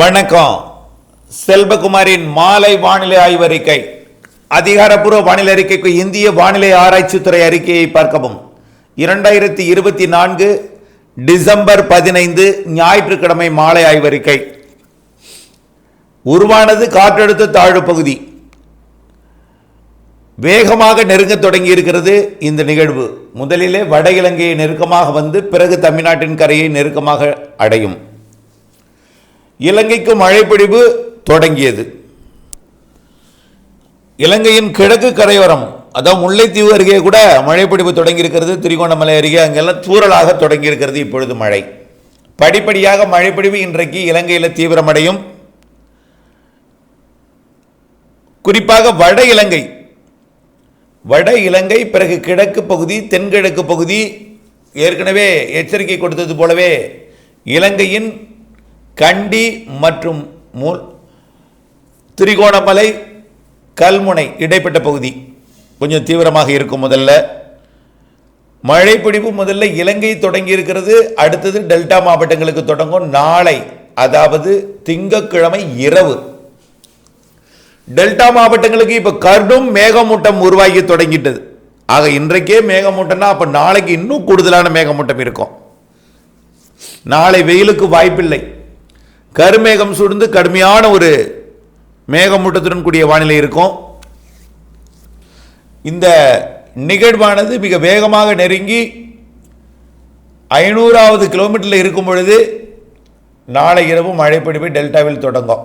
வணக்கம். செல்வகுமாரின் மாலை வானிலை ஆய்வறிக்கை அதிகாரப்பூர்வ வானிலை அறிக்கைக்கு இந்திய வானிலை ஆராய்ச்சித்துறை அறிக்கையை பார்க்கவும். இரண்டாயிரத்தி இருபத்தி நான்கு டிசம்பர் பதினைந்து ஞாயிற்றுக்கிழமை மாலை ஆய்வறிக்கை உருவானது காற்றழுத்த தாழ்வு பகுதி. வேகமாக நெருங்கத் தொடங்கி இருக்கிறது இந்த நிகழ்வு. முதலிலே வட இலங்கையை நெருக்கமாக வந்து பிறகு தமிழ்நாட்டின் கரையை நெருக்கமாக அடையும். இலங்கைக்கு மழைப்பிடிவு தொடங்கியது. இலங்கையின் கிழக்கு கரையோரம் அதாவது முல்லைத்தீவு அருகே கூட மழைப்பிடிவு தொடங்கியிருக்கிறது. திரிகோணமலை அருகே அங்கெல்லாம் தூரலாக தொடங்கி இருக்கிறது இப்பொழுது மழை. படிப்படியாக மழைப்பிடிவு இன்றைக்கு இலங்கையில் தீவிரமடையும். குறிப்பாக வட இலங்கை வட இலங்கை பிறகு கிழக்கு பகுதி தென்கிழக்கு பகுதி ஏற்கனவே எச்சரிக்கை கொடுத்தது போலவே இலங்கையின் கண்டி மற்றும் மூல் திரிகோணமலை கல்முனை இடைப்பட்ட பகுதி. கொஞ்சம் தீவிரமாக இருக்கும் முதல்ல. மழைப்பிடிப்பு முதல்ல இலங்கை தொடங்கி இருக்கிறது. அடுத்தது டெல்டா மாவட்டங்களுக்கு தொடங்கும் நாளை அதாவது திங்கட்கிழமை இரவு. டெல்டா மாவட்டங்களுக்கு இப்போ கடும் மேகமூட்டம் உருவாகி தொடங்கிட்டது. ஆக இன்றைக்கே மேகமூட்டம்னா அப்போ நாளைக்கு இன்னும் கூடுதலான மேகமூட்டம் இருக்கும். நாளை வெயிலுக்கு வாய்ப்பில்லை. கருமேகம் சூழ்ந்து கடுமையான ஒரு மேகமூட்டத்துடன் கூடிய வானிலை இருக்கும். இந்த நிகழ்வானது மிக வேகமாக நெருங்கி ஐநூறாவது கிலோமீட்டரில் இருக்கும் பொழுது நாளை இரவு மழைப்பிடிப்பு டெல்டாவில் தொடங்கும்.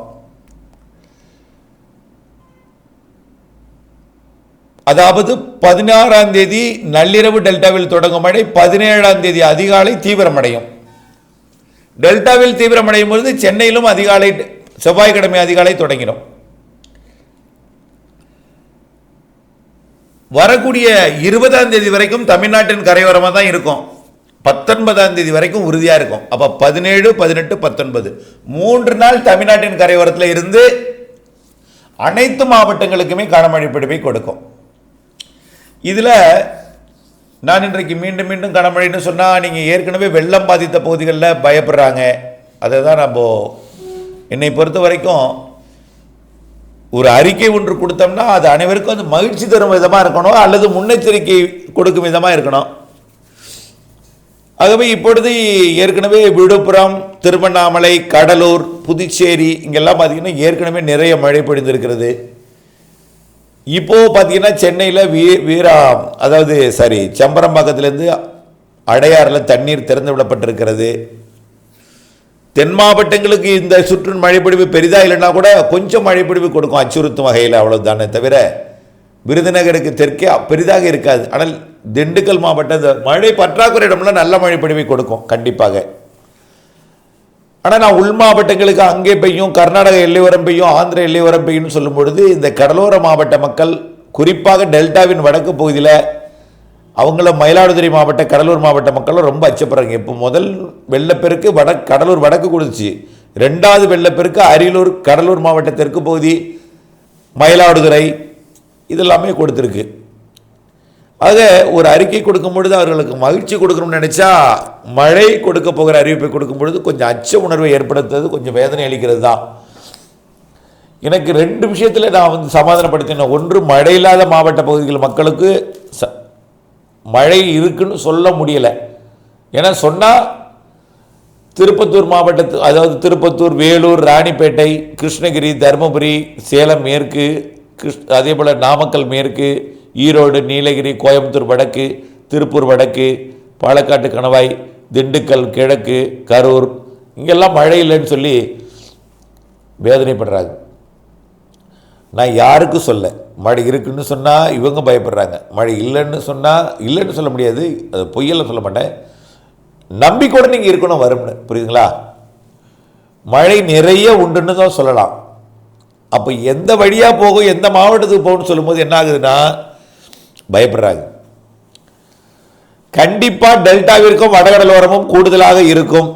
அதாவது பதினாறாம் தேதி நள்ளிரவு டெல்டாவில் தொடங்கும் மழை பதினேழாம் தேதி அதிகாலை தீவிரமடையும். டெல்டாவில் தீவிரமடையும் பொழுது சென்னையிலும் அதிகாலை செவ்வாய்க்கிழமை அதிகாலை தொடங்கிடும் வரக்கூடிய இருபதாம் தேதி வரைக்கும் தமிழ்நாட்டின் கரையோரமாக தான் இருக்கும். பத்தொன்பதாம் தேதி வரைக்கும் உறுதியாக இருக்கும். அப்போ பதினேழு பதினெட்டு பத்தொன்பது. மூன்று நாள் தமிழ்நாட்டின் கரையோரத்தில் இருந்து அனைத்து மாவட்டங்களுக்குமே கனமழை பிடிப்பை கொடுக்கும். இதில் நான் இன்றைக்கு மீண்டும் மீண்டும் கனமழைன்னு சொன்னால் நீங்கள் ஏற்கனவே வெள்ளம் பாதித்த பகுதிகளில் பயப்படுறாங்க. அதை தான் நம்ம என்னை பொறுத்த வரைக்கும் ஒரு அறிக்கை ஒன்று கொடுத்தோம்னா அது அனைவருக்கும் அது மகிழ்ச்சி தரும் விதமாக இருக்கணும் அல்லது முன்னெச்சரிக்கை கொடுக்கும் விதமாக இருக்கணும். ஆகவே இப்பொழுது ஏற்கனவே விழுப்புரம் திருவண்ணாமலை கடலூர் புதுச்சேரி இங்கெல்லாம் பார்த்தீங்கன்னா ஏற்கனவே நிறைய மழை பொழிந்திருக்கிறது. இப்போ பார்த்தீங்கன்னா சென்னையில் வீ வீரா அதாவது சாரி செம்பரம்பாக்கத்திலேருந்து அடையாறில் தண்ணீர் திறந்து விடப்பட்டிருக்கிறது. தென் மாவட்டங்களுக்கு இந்த சுற்று மழைப்பொழிவு பெரிதா இல்லைன்னா கூட கொஞ்சம் மழைப்பொழிவு கொடுக்கும் அச்சுறுத்தும் வகையில் அவ்வளோதானே தவிர விருதுநகருக்கு தெற்கே பெரிதாக இருக்காது. ஆனால் திண்டுக்கல் மாவட்டம் மழை பற்றாக்குறை இடம்லாம் நல்ல மழைப்பொழிவை கொடுக்கும் கண்டிப்பாக. ஆனால் நான் உள் மாவட்டங்களுக்கு அங்கே பெய்யும் கர்நாடக எல்லையோரம் பெய்யும் ஆந்திர எல்லையோரம் பெய்யும்னு சொல்லும் பொழுது இந்த கடலோர மாவட்ட மக்கள் குறிப்பாக டெல்டாவின் வடக்கு பகுதியில் அவங்கள மயிலாடுதுறை மாவட்ட கடலூர் மாவட்ட மக்களும் ரொம்ப அச்சப்படுறாங்க. இப்போ முதல் வெள்ளப்பெருக்கு வட கடலூர் வடக்கு கொடுத்துச்சு. ரெண்டாவது வெள்ளப்பெருக்கு அரியலூர் கடலூர் மாவட்ட தெற்கு பகுதி மயிலாடுதுறை இதெல்லாமே கொடுத்துருக்கு. ஆக ஒரு அறிக்கை கொடுக்கும் பொழுது அவர்களுக்கு மகிழ்ச்சி கொடுக்கணும்னு நினச்சா மழை கொடுக்க போகிற அறிவிப்பை கொடுக்கும் பொழுது கொஞ்சம் அச்ச உணர்வை ஏற்படுத்துறது கொஞ்சம் வேதனை அளிக்கிறது தான். எனக்கு ரெண்டு விஷயத்தில் நான் வந்து சமாதானப்படுத்தினேன். ஒன்று மழை இல்லாத மாவட்ட பகுதிகள் மக்களுக்கு ச மழை இருக்குன்னு சொல்ல முடியலை. ஏன்னா சொன்னால் திருப்பத்தூர் மாவட்டத்து அதாவது திருப்பத்தூர் வேலூர் ராணிப்பேட்டை கிருஷ்ணகிரி தருமபுரி சேலம் மேற்கு கிருஷ் அதே போல் நாமக்கல் மேற்கு ஈரோடு நீலகிரி கோயம்புத்தூர் வடக்கு திருப்பூர் வடக்கு பாலக்காட்டு கணவாய் திண்டுக்கல் கிழக்கு கரூர். இங்கெல்லாம் மழை இல்லைன்னு சொல்லி வேதனைப்படுறாங்க. நான் யாருக்கும் சொல்ல? மழை இருக்குன்னு சொன்னால் இவங்க பயப்படுறாங்க. மழை இல்லைன்னு சொன்னால் இல்லைன்னு சொல்ல முடியாது. அது பொய்யெல்லாம் சொல்ல மாட்டேன். நம்பிக்கையோடு நீங்கள் இருக்கணும் வரும்னு. புரியுதுங்களா? மழை நிறைய உண்டுன்னு தான் சொல்லலாம். அப்போ எந்த வழியாக போகும் எந்த மாவட்டத்துக்கு போகணும்னு சொல்லும்போது என்ன ஆகுதுன்னா பயப்படுறாங்க. கண்டிப்பாக டெல்டாவிற்கும் வடகடலோரமும் கூடுதலாக இருக்கும்.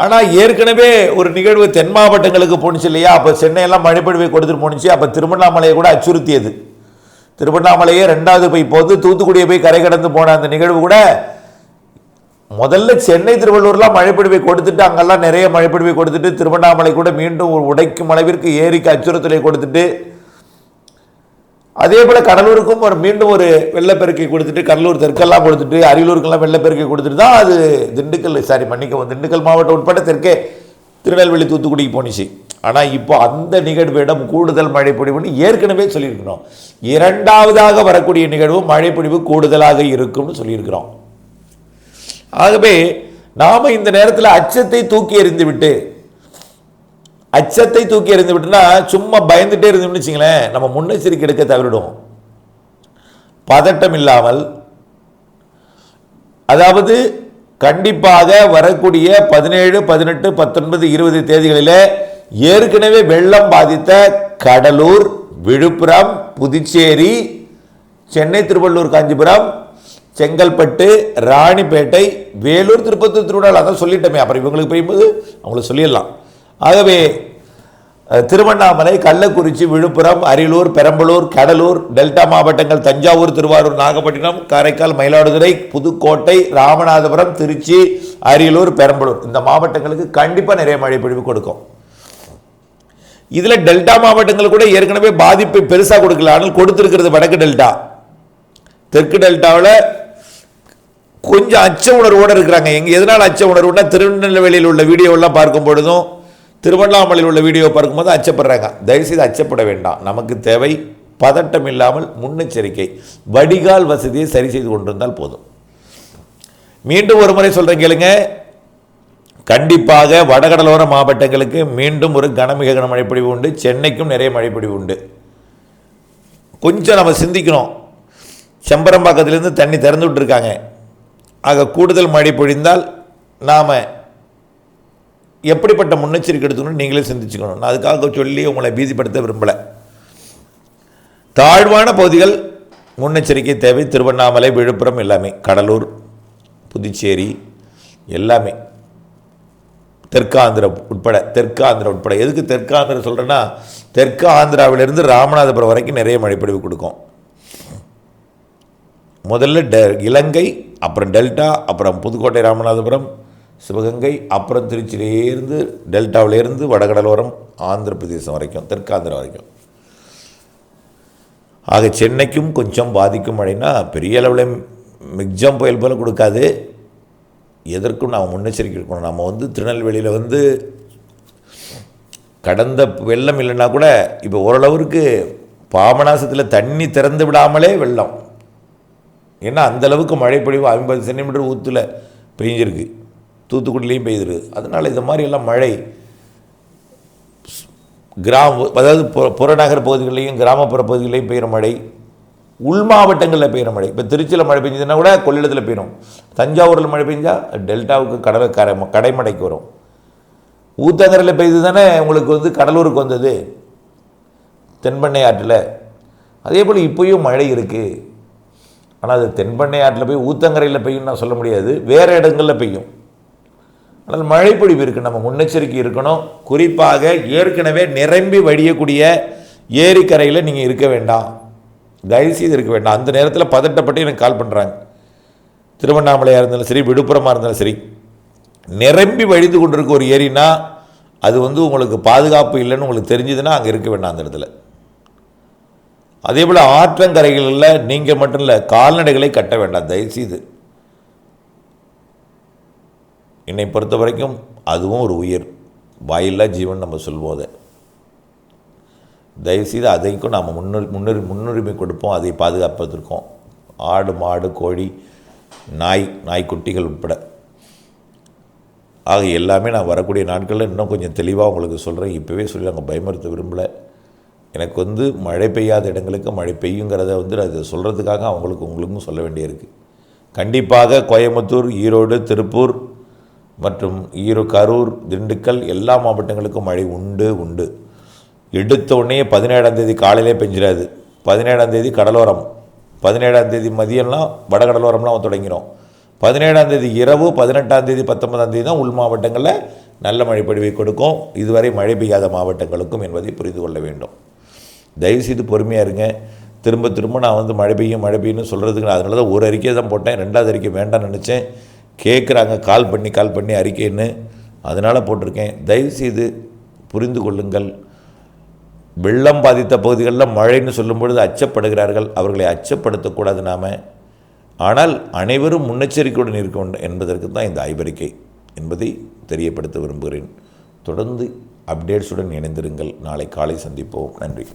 ஆனால் ஏற்கனவே ஒரு நிகழ்வு தென் மாவட்டங்களுக்கு போணுச்சு இல்லையா? அப்போ சென்னையெல்லாம் மழைப்பொழிவை கொடுத்துட்டு போணுச்சு. அப்போ திருவண்ணாமலையை கூட அச்சுறுத்தியது. திருவண்ணாமலையே ரெண்டாவது போய் போது தூத்துக்குடியை போய் கரை கடந்து போன அந்த நிகழ்வு கூட முதல்ல சென்னை திருவள்ளூர்லாம் மழைப்பொழிவை கொடுத்துட்டு அங்கெல்லாம் நிறைய மழைப்பொழிவை கொடுத்துட்டு திருவண்ணாமலை கூட மீண்டும் ஒரு உடைக்கும் அளவிற்கு ஏரிக்கு அச்சுறுத்தலை கொடுத்துட்டு அதே போல் கடலூருக்கும் ஒரு மீண்டும் ஒரு வெள்ளப்பெருக்கை கொடுத்துட்டு கடலூர் தெற்கெல்லாம் கொடுத்துட்டு அரியலூருக்கெல்லாம் வெள்ளப்பெருக்கை கொடுத்துட்டு தான் அது திண்டுக்கல் சாரி மன்னிக்கவும் திண்டுக்கல் மாவட்டம் உட்பட தெற்கே திருநெல்வேலி தூத்துக்குடிக்கு போணுச்சு ஆனால் இப்போ அந்த நிகழ்விடம் கூடுதல் மழை பொழிவுன்னு ஏற்கனவே சொல்லியிருக்கிறோம். இரண்டாவதாக வரக்கூடிய நிகழ்வு மழை பொழிவு கூடுதலாக இருக்கும்னு சொல்லியிருக்கிறோம். ஆகவே நாம் இந்த நேரத்தில் அச்சத்தை தூக்கி எறிந்து விட்டு அச்சத்தை தூக்கி எறிந்து விட்டுனா சும்மா பயந்துட்டே இருந்தோம்னு வச்சுங்களேன் நம்ம முன்னெச்சரிக்கை எடுக்க தவறிடுவோம். பதட்டம் இல்லாமல் அதாவது கண்டிப்பாக வரக்கூடிய பதினேழு பதினெட்டு பத்தொன்பது இருபது தேதிகளில் ஏற்கனவே வெள்ளம் பாதித்த கடலூர் விழுப்புரம் புதுச்சேரி சென்னை திருவள்ளூர் காஞ்சிபுரம் செங்கல்பட்டு ராணிப்பேட்டை வேலூர் திருப்பத்தூர் திருவண்ணாமலை அதான் சொல்லிட்டோமே. அப்புறம் இவங்களுக்கு போயும்போது அவங்களுக்கு சொல்லிடலாம். ஆகவே திருவண்ணாமலை கள்ளக்குறிச்சி விழுப்புரம் அரியலூர் பெரம்பலூர் கடலூர் டெல்டா மாவட்டங்கள் தஞ்சாவூர் திருவாரூர் நாகப்பட்டினம் காரைக்கால் மயிலாடுதுறை புதுக்கோட்டை ராமநாதபுரம் திருச்சி அரியலூர் பெரம்பலூர். இந்த மாவட்டங்களுக்கு கண்டிப்பாக நிறைய மழை பொழிவு கொடுக்கும். இதில் டெல்டா மாவட்டங்கள் கூட ஏற்கனவே பாதிப்பை பெருசாக கொடுக்கல. ஆனால் வடக்கு டெல்டா. தெற்கு டெல்டாவில் கொஞ்சம் அச்ச உணர்வோடு இருக்கிறாங்க. எங்கே எதனால் அச்ச உணர்வுனா திருநெல்வேலியில் உள்ள வீடியோவெல்லாம் பார்க்கும் பொழுதும் திருவண்ணாமலையில் உள்ள வீடியோ பார்க்கும்போது அச்சப்படுறாங்க. தயவுசெய்து அச்சப்பட வேண்டாம். நமக்கு தேவை பதட்டம் இல்லாமல் முன்னெச்சரிக்கை. வடிகால் வசதியை சரி செய்து கொண்டிருந்தால் போதும். மீண்டும் ஒரு முறை சொல்கிறேன் கேளுங்க. கண்டிப்பாக வடகடலோர மாவட்டங்களுக்கு மீண்டும் ஒரு கனமிக கன பொழிவு உண்டு. சென்னைக்கும் நிறைய மழை உண்டு. கொஞ்சம் நம்ம சிந்திக்கணும். செம்பரம்பாக்கத்திலேருந்து தண்ணி திறந்து விட்டுருக்காங்க. ஆக கூடுதல் மழை பொழிந்தால் நாம் எப்படிப்பட்ட முன்னெச்சரிக்கை எடுத்துக்கணும் நீங்களே சிந்திச்சுக்கணும். நான் அதுக்காக சொல்லி உங்களை பீதிப்படுத்த விரும்பலை. தாழ்வான பகுதிகள் முன்னெச்சரிக்கை தேவை. திருவண்ணாமலை விழுப்புரம் எல்லாமே. கடலூர் புதுச்சேரி எல்லாமே. தெற்காந்திரம் உட்பட தெற்காந்திரம் உட்பட. எதுக்கு தெற்காந்திர சொல்கிறேன்னா தெற்கு ஆந்திராவிலிருந்து ராமநாதபுரம் வரைக்கும் நிறைய மழைப்பொழிவு கொடுக்கும். முதல்ல டெ இலங்கை அப்புறம் டெல்டா அப்புறம் புதுக்கோட்டை ராமநாதபுரம் சிவகங்கை அப்புறம் திருச்சியிலேருந்து டெல்டாவிலேருந்து வடகடலோரம் ஆந்திர பிரதேசம் வரைக்கும் தெற்காந்திரம் வரைக்கும். ஆக சென்னைக்கும் கொஞ்சம் பாதிக்கும் மழைனா பெரிய அளவில் மிக்ஜம் புயல் போல கொடுக்காது. எதற்கும் நாம் முன்னெச்சரிக்கை இருக்கணும் நம்ம வந்து திருநெல்வேலியில் வந்து கடந்த வெள்ளம் இல்லைன்னா கூட இப்போ ஓரளவுக்கு பாபநாசத்தில் தண்ணி திறந்து விடாமலே வெள்ளம். ஏன்னா அந்த அளவுக்கு மழை பொழிவு ஐம்பது சென்டிமீட்டர் ஊற்றுல பெய்ஞ்சிருக்கு தூத்துக்குடியிலையும் பெய்திருக்கு அதனால் இது மாதிரி எல்லாம் மழை கிராம அதாவது புற- புறநகர் பகுதிகளிலையும் கிராமப்புற பகுதிகளிலையும் பெய்கிற மழை உள் மாவட்டங்களில் பெய்கிற மழை. இப்போ திருச்சியில் மழை பெஞ்சதுன்னா கூட கொள்ளிடத்தில் பெய்யும் தஞ்சாவூரில் மழை பெஞ்சால் டெல்டாவுக்கு கடலை கரை கடைமடைக்கு வரும். ஊத்தங்கரையில் பெய்து தானே உங்களுக்கு வந்து கடலூருக்கு வந்தது தென்பெண்ணை ஆற்றில். அதே போல் இப்போயும் மழை இருக்குது ஆனால் அது தென்பெண்ணை ஆற்றில் போய் ஊத்தங்கரையில் பெய்யும் நான் சொல்ல முடியாது. வேறு இடங்களில் பெய்யும். ஆனால் பொழிவு இருக்குது நம்ம முன்னெச்சரிக்கை இருக்கணும். குறிப்பாக ஏற்கனவே நிரம்பி வடியக்கூடிய ஏரிக்கரையில் நீங்கள் இருக்க வேண்டாம். தயவுசெய்து இருக்க வேண்டாம். அந்த நேரத்தில் பதட்டப்பட்டு எனக்கு கால் பண்ணுறாங்க திருவண்ணாமலையாக இருந்தாலும் சரி விழுப்புரமாக இருந்தாலும் சரி. நிரம்பி வழிந்து கொண்டிருக்க ஒரு ஏரினா அது வந்து உங்களுக்கு பாதுகாப்பு இல்லைன்னு உங்களுக்கு தெரிஞ்சதுன்னா அங்கே இருக்க வேண்டாம் அந்த இடத்துல. அதே போல் ஆற்றங்கரைகளில் நீங்கள் மட்டும் இல்லை கால்நடைகளை கட்ட வேண்டாம். தயவுசெய்து. என்னை பொறுத்த வரைக்கும் அதுவும் ஒரு உயிர். வாயில்லா ஜீவன் நம்ம சொல்வோம் அதை. தயவுசெய்து அதைக்கும் நாம் முன்னுரி முன்னுரி முன்னுரிமை கொடுப்போம். அதை பாதுகாப்பதற்கும். ஆடு மாடு கோழி நாய் நாய்க்குட்டிகள் உட்பட. ஆக எல்லாமே நான் வரக்கூடிய நாட்களில் இன்னும் கொஞ்சம் தெளிவாக உங்களுக்கு சொல்கிறேன் இப்போவே சொல்லி நாங்கள் பயமுறுத்த விரும்பலை. எனக்கு வந்து மழை பெய்யாத இடங்களுக்கு மழை பெய்யுங்கிறத வந்து அது சொல்கிறதுக்காக அவங்களுக்கு உங்களுக்கும் சொல்ல வேண்டியிருக்கு. கண்டிப்பாக கோயம்புத்தூர் ஈரோடு திருப்பூர் மற்றும் ஈரோ கரூர் திண்டுக்கல் எல்லா மாவட்டங்களுக்கும் மழை உண்டு உண்டு. எடுத்த உடனே பதினேழாம் தேதி காலையிலே பெஞ்சிடாது பதினேழாம் தேதி கடலோரம். பதினேழாம் தேதி மதியம்லாம் வடகடலோரம்லாம் தொடங்கிடும் பதினேழாம் தேதி இரவு பதினெட்டாம் தேதி பத்தொன்பதாம் தேதி தான் உள் மாவட்டங்களில் நல்ல மழைப்பொழிவை கொடுக்கும். இதுவரை மழை பெய்யாத மாவட்டங்களுக்கும் என்பதை புரிந்து கொள்ள வேண்டும். தயவுசெய்து பொறுமையாக இருங்க. திரும்ப திரும்ப நான் வந்து மழை பெய்யும் மழை பெய்யும்னு சொல்கிறதுக்கு நான் அதனால தான் ஒரு அறிக்கை தான் போட்டேன். ரெண்டாவது அறிக்கை வேண்டாம்னு நினச்சேன். கேட்குறாங்க கால் பண்ணி கால் பண்ணி அறிக்கைன்னு அதனால் போட்டிருக்கேன். தயவுசெய்து புரிந்து கொள்ளுங்கள். வெள்ளம் பாதித்த பகுதிகளில் மழைன்னு சொல்லும் பொழுது அச்சப்படுகிறார்கள். அவர்களை அச்சப்படுத்தக்கூடாது நாம். ஆனால் அனைவரும் முன்னெச்சரிக்கையுடன் இருக்க வேண்டும் என்பதற்கு தான் இந்த ஆய்வறிக்கை என்பதை தெரியப்படுத்த விரும்புகிறேன். தொடர்ந்து அப்டேட்ஸுடன் இணைந்திருங்கள். நாளை காலை சந்திப்போம். நன்றி.